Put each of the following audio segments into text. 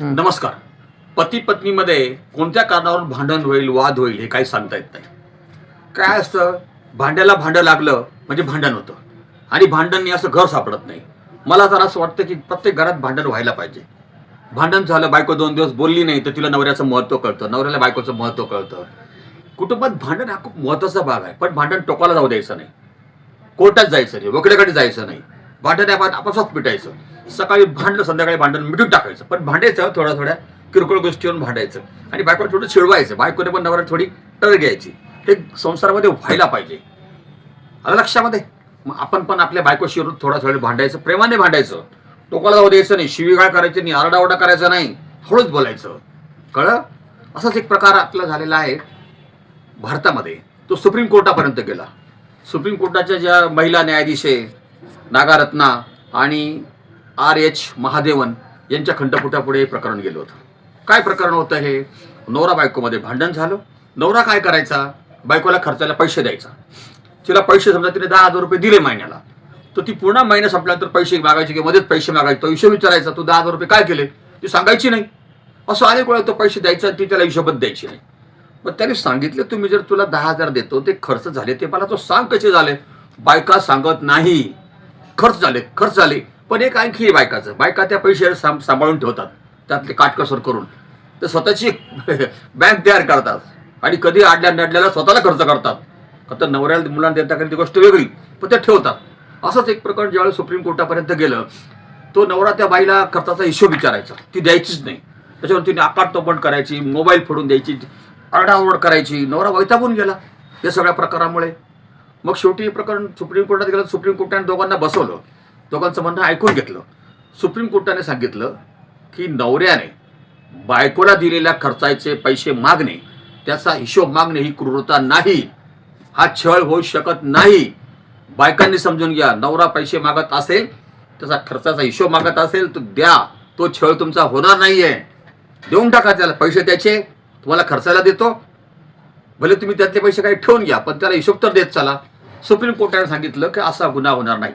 नमस्कार. पती पत्नीमध्ये कोणत्या कारणावरून भांडण होईल वाद होईल हे काही सांगता येत नाही. काय असतं? भांड्याला भांडं लागलं म्हणजे भांडण होतं. आणि भांडणनी असं घर सापडत नाही. मला जरा असं वाटतं की प्रत्येक घरात भांडण व्हायला पाहिजे. भांडण झालं बायको दोन दिवस बोलली नाही तर तिला नवऱ्याचं महत्त्व कळतं. नवऱ्याला बायकोचं महत्त्व कळतं. कुटुंबात भांडण हा खूप महत्त्वाचा भाग आहे. पण भांडण टोकाला जाऊ द्यायचं नाही. कोर्टात जायचं नाही. वकिलाकडे जायचं नाही. भांडण आपण आपापसात मिटायचं. सकाळी भांडलं संध्याकाळी भांडण मिटून टाकायचं. पण भांडायचं थोड्या थोड्या किरकोळ गोष्टीवरून भांडायचं. आणि बायकोला थोडं चिडवायचं. बायकोने पण नवऱ्याला थोडी टळ घ्यायची. ते संसारामध्ये व्हायला पाहिजे. आलं लक्षामध्ये? मग आपण पण आपल्या बायकोशीवरून थोडा थोडं भांडायचं प्रेमाने भांडायचं. टोकाला जाऊ द्यायचं नाही शिवीगाळ करायची नाही आरडाओरडा करायचा नाही. हळूच बोलायचं. कळलं? असाच एक प्रकार आपला झालेला आहे भारतामध्ये. तो सुप्रीम कोर्टापर्यंत गेला. सुप्रीम कोर्टाच्या ज्या महिला न्यायाधीश आहे नागारत्ना आणि आर एच महादेवन यांच्या खंडपीठापुढे हे प्रकरण गेलं होतं. काय प्रकरण होतं हे? नवरा बायकोमध्ये भांडण झालं. नवरा काय करायचा? बायकोला खर्चाला पैसे द्यायचा. तिला पैसे समजा तिने दहा हजार रुपये दिले महिन्याला. तर ती पूर्ण महिना संपल्यानंतर पैसे मागायचे किंवा मध्येच पैसे मागायचे. तो हिशोब विचारायचा तू दहा हजार रुपये काय केले? ती सांगायची नाही. असं अनेक वेळा तो पैसे द्यायचा आणि ती त्याला हिशोबत द्यायची नाही. मग त्याने सांगितलं तुम्ही जर तुला दहा हजार देतो ते खर्च झाले ते मला तो सांग कसे झाले? बायका सांगत नाही. खर्च झाले खर्च झाले. पण एक आणखी बायकाचं बायका त्या पैसे सांभ- सांभाळून ठेवतात. त्यातले काटकसर करून. तर स्वतःची बँक तयार करतात. आणि कधी आडल्या नडल्याला स्वतःला खर्च करतात. का तर नवऱ्याला मुलांना देता कधी ती गोष्ट वेगळी पण ते ठेवतात. असंच एक प्रकरण ज्यावेळेस सुप्रीम कोर्टापर्यंत गेलं तो नवरा त्या बाईला खर्चाचा हिशोब विचारायचा. ती द्यायचीच नाही. त्याच्यावर तिने आकाट तोपण करायची मोबाईल फोडून द्यायची आरडाओरड करायची. नवरा वैतागून गेला. या सगळ्या प्रकारामुळे. मग शेवटी हे प्रकरण सुप्रीम कोर्टात गेलं सुप्रीम कोर्टाने दोघांना बसवलं. दोघांचं म्हणणं ऐकून घेतलं. सुप्रीम कोर्टाने सांगितलं की नवऱ्याने बायकोला दिलेल्या खर्चाचे पैसे मागणे त्याचा हिशोब मागणे ही क्रूरता नाही. हा छळ होऊ शकत नाही. बायकांनी समजून घ्या नवरा पैसे मागत असेल त्याचा खर्चाचा हिशोब मागत असेल तर द्या. तो छळ तुमचा होणार नाहीये. देऊन टाका त्याला पैसे त्याचे. तुम्हाला खर्चाला देतो. भले तुम्ही त्यातले पैसे काही ठेवून घ्या पण त्याला हिशोब तर देत चला. सुप्रीम कोर्टाने सांगितलं की असा गुन्हा होणार नाही.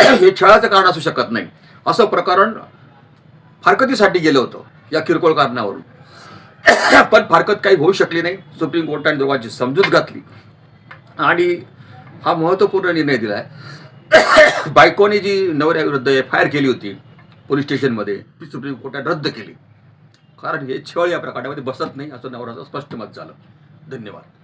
हे छळाचं कारण असू शकत नाही. असं प्रकरण फारकतीसाठी गेलं होतं या किरकोळ कारणावरून. पण फारकत काही होऊ शकली नाही. सुप्रीम कोर्टाने दोघांची समजूत घातली. आणि हा महत्त्वपूर्ण निर्णय दिला आहे बायकोने जी नवऱ्याविरुद्ध एफ आय आर केली होती पोलीस स्टेशनमध्ये ती सुप्रीम कोर्टाने रद्द केली. कारण हे छळ या प्रकारामध्ये बसत नाही असं नवऱ्याचं स्पष्ट मत झालं. धन्यवाद.